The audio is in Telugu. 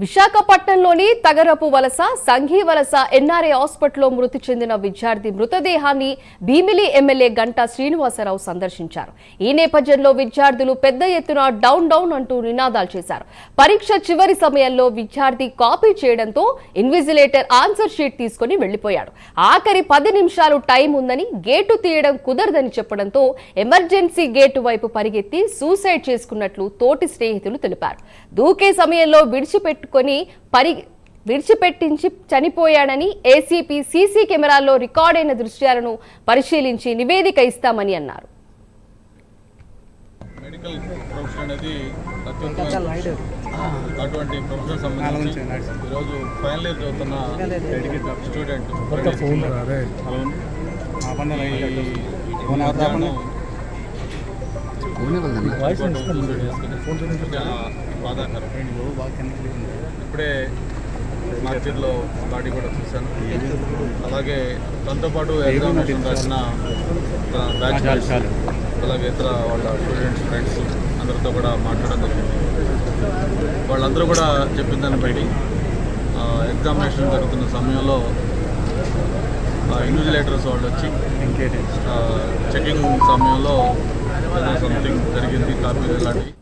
విశాఖపట్నంలోని తగరపు వలస సంఘీ వలస ఎన్ఆర్ఏ హాస్పిటల్లో మృతి చెందిన విద్యార్థి మృతదేహాన్ని భీమిలి ఎమ్మెల్యే గంటా శ్రీనివాసరావు సందర్శించారు. ఈ నేపథ్యంలో విద్యార్థులు పెద్ద ఎత్తున డౌన్ డౌన్ అంటూ నినాదాలు చేశారు. పరీక్ష చివరి సమయంలో విద్యార్థి కాపీ చేయడంతో ఇన్విజిలేటర్ ఆన్సర్ షీట్ తీసుకుని వెళ్ళిపోయాడు ఆఖరి పది నిమిషాలు టైం ఉందని గేటు తీయడం కుదరదని చెప్పడంతో ఎమర్జెన్సీ గేటు వైపు పరిగెత్తి సూసైడ్ చేసుకున్నట్లు తోటి స్నేహితులు తెలిపారు. దూకే సమయంలో విడిచిపెట్టి విడిచిపెట్టుకొని పరి విడిచిపెట్టించి చనిపోయాడని ఏసీపీ సీసీ కెమెరాల్లో రికార్డైన దృశ్యాలను పరిశీలించి నివేదిక ఇస్తామని అన్నారు. మెడికల్ ప్రొఫెషన్ అనేది అత్యుత్తమైన అటువంటి ప్రొఫెషన్ సంబంధించి ఈరోజు ఫైనల్ ఇయర్ చదువుతున్న స్టూడెంట్ బాధాకరం ఇప్పుడే మార్కెట్లో బాడీ కూడా చూశాను. అలాగే తనతో పాటు ఎగ్జామినేషన్ రాసిన బ్యాచ్ అలాగే ఇతర వాళ్ళ స్టూడెంట్స్ ఫ్రెండ్స్ అందరితో కూడా మాట్లాడడం జరిగింది. వాళ్ళందరూ కూడా చెప్పిన దాన్ని బట్టి ఎగ్జామినేషన్ జరుగుతున్న సమయంలో ఇన్విజిలేటర్స్ వాళ్ళు వచ్చి చెకింగ్ సమయంలో సంథింగ్ జరిగింది కాపీ ఇలాంటివి